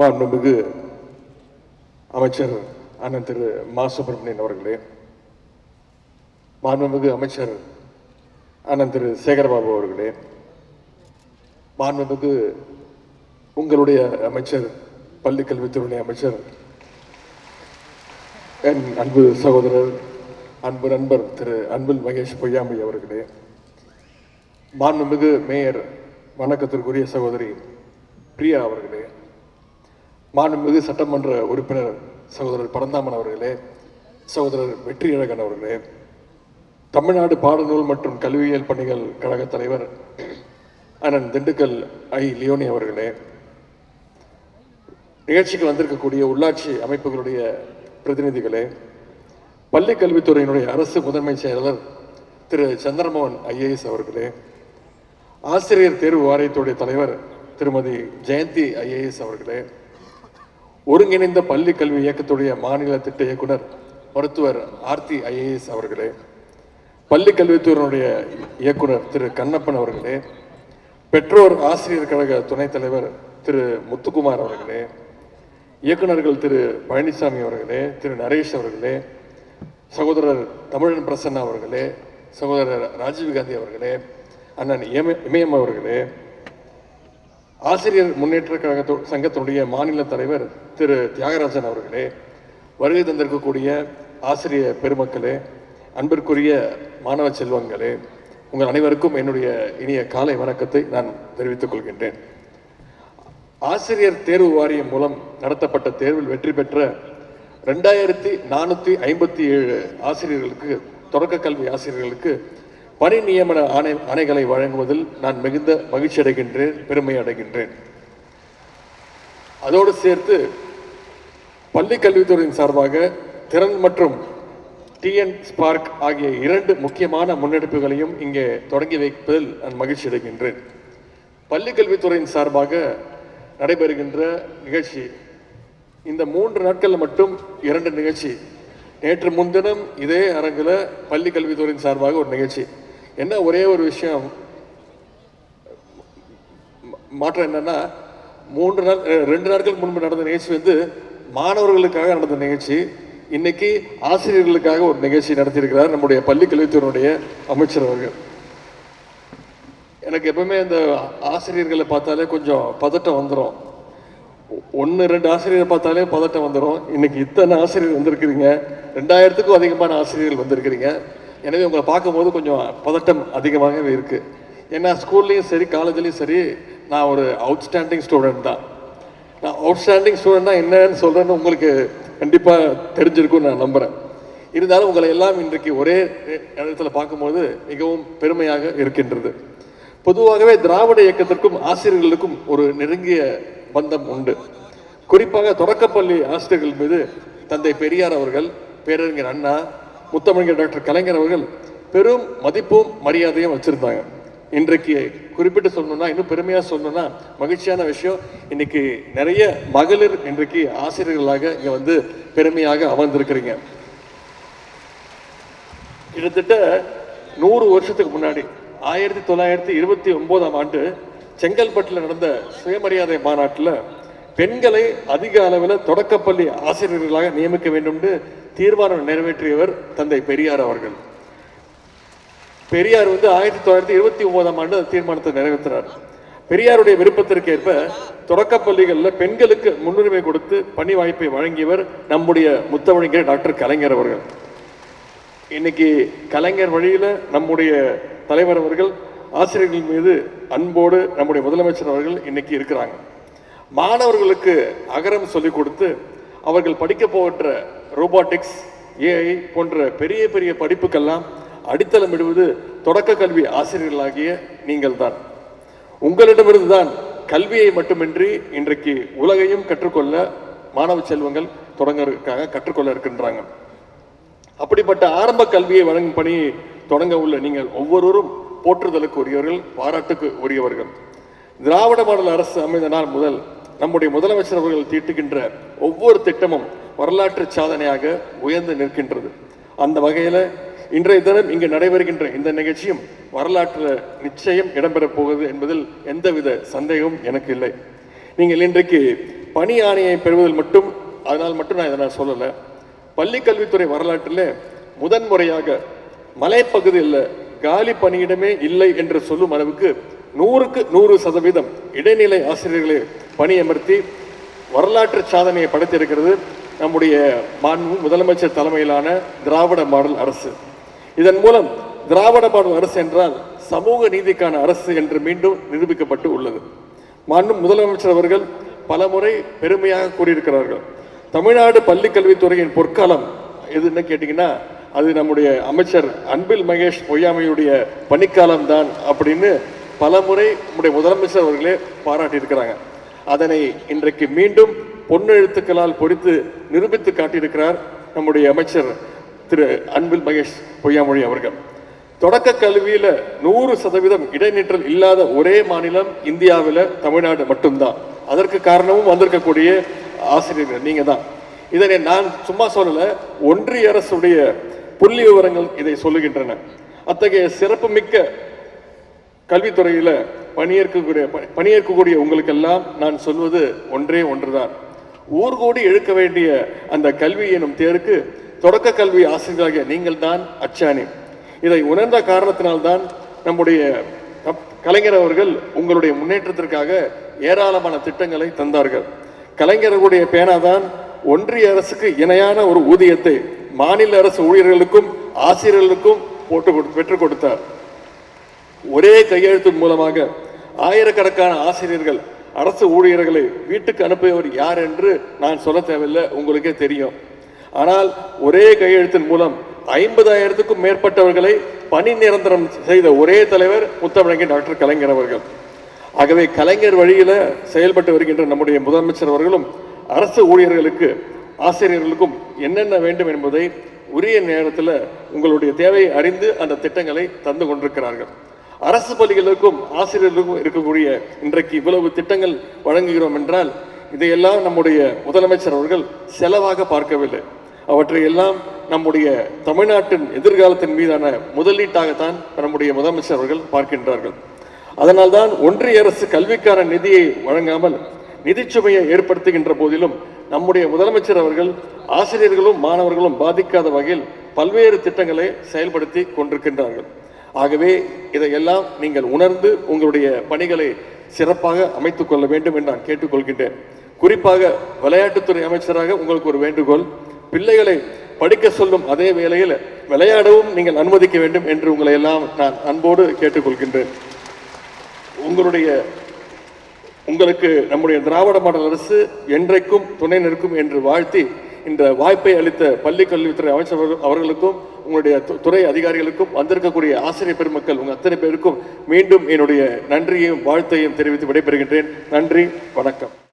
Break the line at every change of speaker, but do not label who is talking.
மாண்புமிகு அமைச்சர் அண்ணன் திரு மா. சுப்பிரமணியன் அவர்களே மாண்புமிகு அமைச்சர் அண்ணன் திரு சேகரபாபு அவர்களே மாண்புமிகு உங்களுடைய அமைச்சர் பள்ளி கல்வித்துறை அமைச்சர் என் அன்பு சகோதரர் அன்பு நண்பர் திரு அன்பில் மகேஷ் பொய்யாமை அவர்களே மாண்புமிகு மேயர் வணக்கத்திற்குரிய சகோதரி பிரியா அவர்களே மாண்புமிகு சட்டமன்ற உறுப்பினர் சகோதரர் பரந்தாமன் அவர்களே சகோதரர் வெற்றியழகன் அவர்களே தமிழ்நாடு பாடநூல் மற்றும் கல்வியியல் பணிகள் கழக தலைவர் அண்ணன் திண்டுக்கல் ஐ லியோனி அவர்களே நிகழ்ச்சிக்கு வந்திருக்கக்கூடிய உள்ளாட்சி அமைப்புகளுடைய பிரதிநிதிகளே பள்ளி கல்வித்துறையினுடைய அரசு முதன்மை செயலாளர் திரு சந்திரமோகன் ஐஏஎஸ் அவர்களே ஆசிரியர் தேர்வு வாரியத்துடைய தலைவர் திருமதி ஜெயந்தி ஐஏஎஸ் அவர்களே ஒருங்கிணைந்த பள்ளி கல்வி இயக்கத்துடைய மாநில திட்ட இயக்குனர் மருத்துவர் ஆர்த்தி ஐஏஎஸ் அவர்களே பள்ளி கல்வித்துறையினுடைய இயக்குனர் திரு கண்ணப்பன் அவர்களே பெற்றோர் ஆசிரியர் கழக துணைத் தலைவர் திரு முத்துக்குமார் அவர்களே இயக்குனர்கள் திரு பழனிசாமி அவர்களே திரு நரேஷ் அவர்களே சகோதரர் தமிழன் பிரசன்னா அவர்களே சகோதரர் ராஜீவ்காந்தி அவர்களே அண்ணன் இமயம் அவர்களே ஆசிரியர் முன்னேற்ற கழக சங்கத்தினுடைய மாநில தலைவர் திரு. தியாகராஜன் அவர்களே வருகை தந்திருக்கக்கூடிய ஆசிரிய பெருமக்களே அன்பிற்குரிய மாணவ செல்வங்களே உங்கள் அனைவருக்கும் என்னுடைய இனிய காலை வணக்கத்தை நான் தெரிவித்துக் கொள்கின்றேன். ஆசிரியர் தேர்வு வாரியம் மூலம் நடத்தப்பட்ட தேர்வில் வெற்றி பெற்ற ரெண்டாயிரத்தி நானூற்றி ஐம்பத்தி ஏழு ஆசிரியர்களுக்கு தொடக்க கல்வி ஆசிரியர்களுக்கு பணி நியமன ஆணை ஆணைகளை வழங்குவதில் நான் மிகுந்த மகிழ்ச்சி அடைகின்றேன் பெருமை அடைகின்றேன். அதோடு சேர்த்து பள்ளி கல்வித்துறையின் சார்பாக திறன் மற்றும் டிஎன் ஸ்பார்க் ஆகிய இரண்டு முக்கியமான முன்னெடுப்புகளையும் இங்கே தொடங்கி வைப்பதில் நான் மகிழ்ச்சி அடைகின்றேன். பள்ளி கல்வித்துறையின் சார்பாக நடைபெறுகின்ற நிகழ்ச்சி இந்த மூன்று நாட்களில் மட்டும் இரண்டு நிகழ்ச்சி. நேற்று முன்தினம் இதே அரங்கில் பள்ளி கல்வித்துறையின் சார்பாக ஒரு நிகழ்ச்சி. என்ன ஒரே ஒரு விஷயம் மாற்றம் என்னன்னா மூன்று நாள் ரெண்டு நாட்களுக்கு முன்பு நடந்த நிகழ்ச்சி வந்து மாணவர்களுக்காக நடந்த நிகழ்ச்சி. இன்னைக்கு ஆசிரியர்களுக்காக ஒரு நிகழ்ச்சி நடத்தியிருக்கிறார் நம்முடைய பள்ளி கல்வித்துறையினுடைய அமைச்சர் அவர்கள். எனக்கு எப்பவுமே இந்த ஆசிரியர்களை பார்த்தாலே கொஞ்சம் பதட்டம் வந்துடும் ஒன்று ரெண்டு ஆசிரியரை பார்த்தாலே பதட்டம் வந்துடும் இன்னைக்கு இத்தனை ஆசிரியர் வந்திருக்கிறீங்க. ரெண்டாயிரத்துக்கும் அதிகமான ஆசிரியர்கள் வந்திருக்கிறீங்க. எனவே உங்களை பார்க்கும்போது கொஞ்சம் பதட்டம் அதிகமாகவே இருக்குது ஏன்னா ஸ்கூல்லையும் சரி காலேஜ்லேயும் சரி நான் ஒரு அவுட்ஸ்டாண்டிங் ஸ்டூடெண்ட் தான். நான் அவுட்ஸ்டாண்டிங் ஸ்டூடெண்ட்னா என்னன்னு சொல்கிறேன்னு உங்களுக்கு கண்டிப்பாக தெரிஞ்சிருக்கும்னு நான் நம்புகிறேன் இருந்தாலும் உங்களை எல்லாம் இன்றைக்கு ஒரே இடத்துல பார்க்கும்போது மிகவும் பெருமையாக இருக்கின்றது. பொதுவாகவே திராவிட இயக்கத்திற்கும் ஆசிரியர்களுக்கும் ஒரு நெருங்கிய பந்தம் உண்டு. குறிப்பாக தொடக்கப்பள்ளி ஆசிரியர்கள் மீது தந்தை பெரியார் அவர்கள் பேரறிஞர் அண்ணா முத்தமிழர் டாக்டர் கலைஞர் அவர்கள் பெரும் மதிப்பும் மரியாதையும் வச்சுருந்தாங்க. இன்றைக்கு குறிப்பிட்டு சொல்லணும்னா இன்னும் பெருமையாக சொல்லணும்னா மகிழ்ச்சியான விஷயம் இன்னைக்கு நிறைய மகளிர் இன்றைக்கு ஆசிரியர்களாக இங்கே வந்து பெருமையாக அமர்ந்திருக்கிறீங்க. கிட்டத்தட்ட நூறு வருஷத்துக்கு முன்னாடி ஆயிரத்தி தொள்ளாயிரத்தி இருபத்தி ஒன்பதாம் ஆண்டு செங்கல்பட்டில் நடந்த சுயமரியாதை மாநாட்டில் பெண்களை அதிக அளவில் தொடக்கப்பள்ளி ஆசிரியர்களாக நியமிக்க வேண்டும்னு தீர்மானம் நிறைவேற்றியவர் தந்தை பெரியார் அவர்கள். பெரியார் வந்து ஆயிரத்தி தொள்ளாயிரத்தி இருபத்தி ஒன்பதாம் ஆண்டு அந்த தீர்மானத்தை நிறைவேற்றினார். பெரியாருடைய விருப்பத்திற்கேற்ப தொடக்கப்பள்ளிகளில் தொடக்கப் பள்ளிகளில் பெண்களுக்கு முன்னுரிமை கொடுத்து பணி வாய்ப்பை வழங்கியவர் நம்முடைய முத்தமிழர் டாக்டர் கலைஞர் அவர்கள். இன்னைக்கு கலைஞர் வழியில் நம்முடைய தலைவர் அவர்கள் ஆசிரியர்கள் மீது அன்போடு நம்முடைய முதலமைச்சர் அவர்கள் இன்னைக்கு இருக்கிறாங்க. மாணவர்களுக்கு அகரம் சொல்லிக் கொடுத்து அவர்கள் படிக்க போகின்ற ரோபாட்டிக்ஸ் ஏஐ போன்ற பெரிய பெரிய படிப்புக்கெல்லாம் அடித்தளமிடுவது தொடக்க கல்வி ஆசிரியர்களாகிய நீங்கள் தான் உங்களிடமிருந்து தான் கல்வியை மட்டுமின்றி இன்றைக்கு உலகையும் கற்றுக்கொள்ள மாணவ செல்வங்கள் தொடங்கறதுக்காக கற்றுக்கொள்ள இருக்கின்றாங்க. அப்படிப்பட்ட ஆரம்ப கல்வியை வழங்கும் பணியை தொடங்க உள்ள நீங்கள் ஒவ்வொருவரும் போற்றுதலுக்கு உரியவர்கள் பாராட்டுக்கு உரியவர்கள். திராவிட மாடல் அரசு அமைந்த நாள் முதல் நம்முடைய முதலமைச்சர் அவர்கள் தீட்டுகின்ற ஒவ்வொரு திட்டமும் வரலாற்று சாதனையாக உயர்ந்து நிற்கின்றது. அந்த வகையில் இன்றைய தினம் இங்கு நடைபெறுகின்ற இந்த நிகழ்ச்சியும் வரலாற்றில் நிச்சயம் இடம்பெறப் போகிறது என்பதில் எந்தவித சந்தேகமும் எனக்கு இல்லை. நீங்கள் இன்றைக்கு பணி ஆணையை பெறுவதில் மட்டும் அதனால் மட்டும் நான் இதை நான் சொல்லலை. பள்ளி கல்வித்துறை வரலாற்றில் முதன்முறையாக மலைப்பகுதியில் காலி பணியிடமே இல்லை என்று சொல்லும் அளவுக்கு நூறுக்கு நூறு சதவீதம் இடைநிலை ஆசிரியர்களை பணியமர்த்தி வரலாற்று சாதனையை படைத்திருக்கிறது நம்முடைய மாண்பு முதலமைச்சர் தலைமையிலான திராவிட மாடல் அரசு. இதன் மூலம் திராவிட மாடல் அரசு என்றால் சமூக நீதிக்கான அரசு என்று மீண்டும் நிரூபிக்கப்பட்டு உள்ளது. மாண்பு முதலமைச்சர் அவர்கள் பலமுறை பெருமையாக கூறியிருக்கிறார்கள். தமிழ்நாடு பள்ளிக்கல்வித்துறையின் பொற்காலம் எதுன்னு கேட்டிங்கன்னா அது நம்முடைய அமைச்சர் அன்பில் மகேஷ் பொய்யாமையுடைய பணிக்காலம் தான் அப்படின்னு பலமுறை நம்முடைய முதலமைச்சர் அவர்களே பாராட்டியிருக்கிறாங்க. அதனை இன்றைக்கு மீண்டும் பொன்னெழுத்துக்களால் பொறித்து நிரூபித்து காட்டியிருக்கிறார் நம்முடைய அமைச்சர் திரு அன்பில் மகேஷ் பொய்யாமொழி அவர்கள். தொடக்க கல்வியில நூறு சதவீதம் இடைநிற்றல் இல்லாத ஒரே மாநிலம் இந்தியாவில் தமிழ்நாடு மட்டும்தான். அதற்கு காரணமும் வந்திருக்கக்கூடிய ஆசிரியர்கள் நீங்க தான் இதனை நான் சும்மா சொல்லல ஒன்றிய அரசுடைய புள்ளி விவரங்கள் இதை சொல்லுகின்றன. அத்தகைய சிறப்புமிக்க கல்வித்துறையில் பணியேற்கக்கூடிய பணியேற்கக்கூடிய உங்களுக்கெல்லாம் நான் சொல்வது ஒன்றே ஒன்றுதான். ஊர்கோடி இழுக்க வேண்டிய அந்த கல்வி எனும் தேருக்கு தொடக்க கல்வி ஆசிரியர்களாகிய நீங்கள் தான் அச்சாணி. இதை உணர்ந்த காரணத்தினால்தான் நம்முடைய கலைஞர் அவர்கள் உங்களுடைய முன்னேற்றத்திற்காக ஏராளமான திட்டங்களை தந்தார்கள். கலைஞர்களுடைய பேனாதான் ஒன்றிய அரசுக்கு இணையான ஒரு ஊதியத்தை மாநில அரசு ஊழியர்களுக்கும் ஆசிரியர்களுக்கும் போட்டு கொடு- பெற்றுக் கொடுத்தார். ஒரே கையெழுத்தின் மூலமாக ஆயிரக்கணக்கான ஆசிரியர்கள் அரசு ஊழியர்களை வீட்டுக்கு அனுப்பியவர் யார் என்று நான் சொல்ல தேவையில்லை உங்களுக்கே தெரியும். ஆனால் ஒரே கையெழுத்தின் மூலம் ஐம்பதாயிரத்துக்கும் மேற்பட்டவர்களை பணி நிரந்தரம் செய்த ஒரே தலைவர் முத்தமிழங்கி டாக்டர் கலைஞர் அவர்கள். ஆகவே கலைஞர் வழியில் செயல்பட்டு வருகின்ற நம்முடைய முதலமைச்சர் அவர்களும் அரசு ஊழியர்களுக்கு ஆசிரியர்களுக்கும் என்னென்ன வேண்டும் என்பதை உரிய நேரத்தில் உங்களுடைய தேவையை அறிந்து அந்த திட்டங்களை தந்து கொண்டிருக்கிறார்கள். அரசு பள்ளிகளுக்கும் ஆசிரியர்களுக்கும் இருக்கக்கூடிய இன்றைக்கு இவ்வளவு திட்டங்கள் வழங்குகிறோம் என்றால் இதையெல்லாம் நம்முடைய முதலமைச்சர் அவர்கள் செலவாக பார்க்கவில்லை. அவற்றை எல்லாம் நம்முடைய தமிழ்நாட்டின் எதிர்காலத்தின் மீதான முதலீட்டாகத்தான் நம்முடைய முதலமைச்சர் அவர்கள் பார்க்கின்றார்கள். அதனால்தான் ஒன்றிய அரசு கல்விக்கான நிதியை வழங்காமல் நிதிச்சுமையை ஏற்படுத்துகின்ற போதிலும் நம்முடைய முதலமைச்சர் அவர்கள் ஆசிரியர்களும் மாணவர்களும் பாதிக்காத வகையில் பல்வேறு திட்டங்களை செயல்படுத்தி கொண்டிருக்கின்றார்கள். ஆகவே இதையெல்லாம் நீங்கள் உணர்ந்து உங்களுடைய பணிகளை சிறப்பாக அமைத்துக் கொள்ள வேண்டும் என்று நான் கேட்டுக்கொள்கின்றேன். குறிப்பாக விளையாட்டுத்துறை அமைச்சராக உங்களுக்கு ஒரு வேண்டுகோள். பிள்ளைகளை படிக்க சொல்லும் அதே வேளையில் விளையாடவும் நீங்கள் அனுமதிக்க வேண்டும் என்று உங்களை எல்லாம் நான் அன்போடு கேட்டுக்கொள்கின்றேன். உங்களுடைய உங்களுக்கு நம்முடைய திராவிட மாடல் அரசு என்றைக்கும் துணை நிற்கும் என்று வாழ்த்தி இந்த வாய்ப்பை அளித்த பள்ளி கல்வித்துறை அமைச்சர் அவர்களுக்கும் உங்களுடைய துறை அதிகாரிகளுக்கும் வந்திருக்கக்கூடிய ஆசிரியர் பெருமக்கள் உங்கள் அத்தனை பேருக்கும் மீண்டும் என்னுடைய நன்றியையும் வாழ்த்தையும் தெரிவித்து விடைபெறுகின்றேன். நன்றி வணக்கம்.